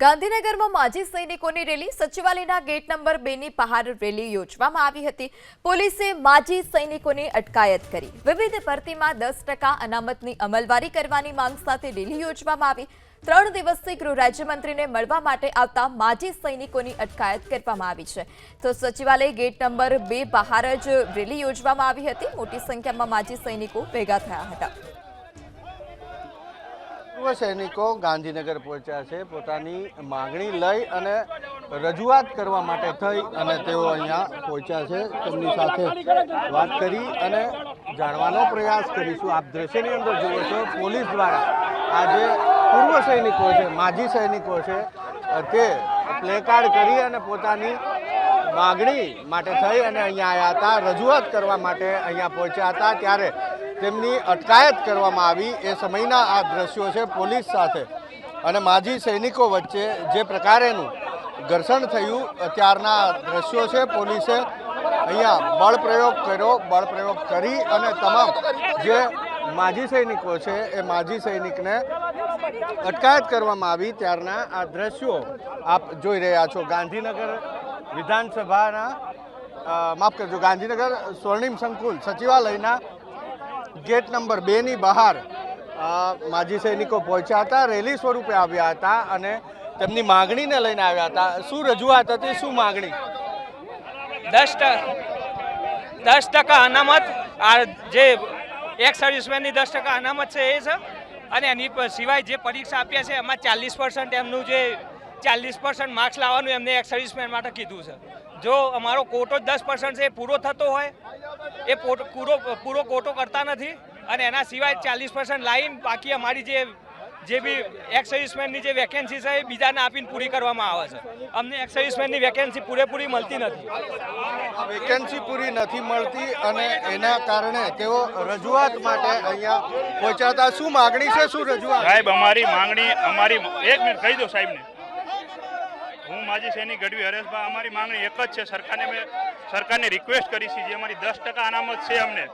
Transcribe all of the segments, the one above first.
ગાંધીનગરમાં માજી સૈનિકોની રેલી સચિવાલયના ગેટ નંબર બેની બહાર રેલી યોજવામાં આવી હતી. પોલીસે માજી સૈનિકોની અટકાયત કરી. વિવિધ ભરતીમાં દસ ટકા અનામતની અમલવારી કરવાની માંગ સાથે રેલી યોજવામાં આવી. ત્રણ દિવસથી ગૃહ રાજ્યમંત્રીને મળવા માટે આવતા માજી સૈનિકોની અટકાયત કરવામાં આવી છે. તો સચિવાલય ગેટ નંબર બે બહાર જ રેલી યોજવામાં આવી હતી. મોટી સંખ્યામાં માજી સૈનિકો ભેગા થયા હતા. પૂર્વ સૈનિકો ગાંધીનગર પહોંચ્યા છે. પોતાની માગણી લઈ અને રજૂઆત કરવા માટે થઈ અને તેઓ અહીંયા પહોંચ્યા છે. તેમની સાથે વાત કરી અને જાણવાનો પ્રયાસ કરીશું. આપ દ્રશ્યની અંદર જુઓ છો, પોલીસ દ્વારા આ જે પૂર્વ સૈનિકો છે, માજી સૈનિકો છે, તે પ્લેકાર્ડ કરી અને પોતાની માગણી માટે થઈ અને અહીંયા આવ્યા હતા, રજૂઆત કરવા માટે અહીંયા પહોંચ્યા હતા. ત્યારે તેમની અટકાયત કરવામાં આવી એ સમયના આ દ્રશ્યો છે પોલીસ સાથે. અને માજી સૈનિકો વચ્ચે જે પ્રકારેનું ઘર્ષણ થયું ત્યારના દ્રશ્યો છે પોલીસે અહીંયા બળપ્રયોગ કર્યો બળપ્રયોગ કરી અને તમામ જે માજી સૈનિકો છે એ માજી સૈનિકને અટકાયત કરવામાં આવી. ત્યારના આ દ્રશ્યો આપ જોઈ રહ્યા છો. ગાંધીનગર વિધાનસભાના માફ કરજો, ગાંધીનગર સ્વર્ણિમ સંકુલ સચિવાલયના ગેટ નંબર બેની બહાર માજી સૈનિકો પહોંચ્યા હતા, રેલી સ્વરૂપે આવ્યા હતા અને તેમની માગણીને લઈને આવ્યા હતા. શું રજૂઆત હતી? શું માગણી? દસ દસ ટકા અનામત, આ જે એક સર્વિસમેનની દસ ટકા અનામત છે એ છે. અને એની સિવાય જે પરીક્ષા આપ્યા છે, એમાં ચાલીસ પર્સન્ટ એમનું જે ચાલીસ પર્સન્ટ માર્ક્સ લાવવાનું એમને એક સર્વિસમેન માટે કીધું છે. જો અમારો કોટો જ દસ પર્સન્ટ છે એ પૂરો થતો હોય એ પોટ- પૂરો પૂરો કોટો કરતા નથી અને એના સિવાય ચાલીસ પર્સન્ટ લાઈન બાકી અમારી જે જે બી એક્સ જે વેકેન્સી છે એ બીજાને આપીને પૂરી કરવામાં આવે છે. અમને એક્સ વેકેન્સી પૂરેપૂરી મળતી નથી. વેકેન્સી પૂરી નથી મળતી અને એના કારણે તેઓ રજૂઆત માટે અહીંયા પહોંચાતા શું માગણી છે શું રજૂઆત? સાહેબ અમારી માંગણી અમારી એક મિનિટ કહી દો સાહેબને. હું માજી સૈનિક ગઢવી હરેશભાઈ અમારી માંગણી એક જ છે. સરકારને મેં સરકારને રિક્વેસ્ટ કરી છે જે અમારી દસ ટકા અનામત છે અમને.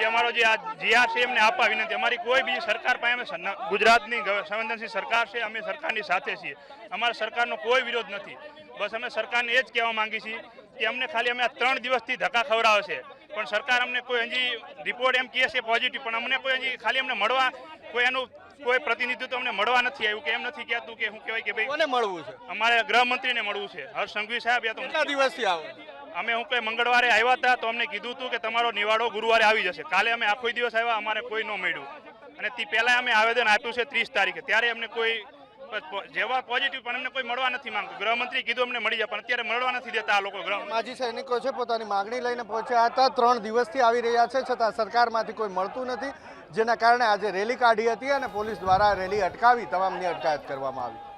એ અમારો જે આ જીઆર છે એમને આપવા વિનંતી. અમારી કોઈ બીજી સરકાર પાસે અમે ગુજરાતની સંવેદનશીલ સરકાર છે, અમે સરકારની સાથે છીએ. અમારા સરકારનો કોઈ વિરોધ નથી. બસ અમે સરકારને એ જ કહેવા માંગી છીએ કે અમને ખાલી અમે આ ત્રણ દિવસથી ધક્કા ખવડાવે છે. પણ સરકાર અમને કોઈ હજી રિપોર્ટ એમ કહે છે પોઝિટિવ પણ અમને કોઈ હજી ખાલી અમને મળવા કોઈ એનું કોઈ પ્રતિનિધિત્વ અમને મળવા નથી આવ્યું કે એમ નથી કહેતું કે હું કહેવાય કે ભાઈ કોને મળવું છે? અમારે ગૃહમંત્રીને મળવું છે. હર્ષ સંઘવી સાહેબ યા તો કેટલા દિવસથી આવો અમે હું કઈ મંગળવારે આવ્યા હતા તો અમને કીધું હતું કે તમારો નિવાડો ગુરુવારે આવી જશે. કાલે અમે આખો દિવસ આવ્યા અમારે કોઈ ન મળ્યું. અને તે પહેલા અમે આવેદન આપ્યું છે ત્રીસ તારીખે. ત્યારે અમને કોઈ જેવા પોઝિટિવ પણ અમને કોઈ મળવા નથી માંગતું. ગૃહમંત્રી કીધું અમને મળી જાય, પણ અત્યારે મળવા નથી દેતા આ લોકો માજી સૈનિકો છે, પોતાની માગણી લઈને પહોંચ્યા હતા. ત્રણ દિવસથી આવી રહ્યા છે, છતાં સરકારમાંથી કોઈ મળતું નથી, જેના કારણે આજે રેલી કાઢી હતી અને પોલીસ દ્વારા રેલી અટકાવી, તમામની અટકાયત કરવામાં આવી.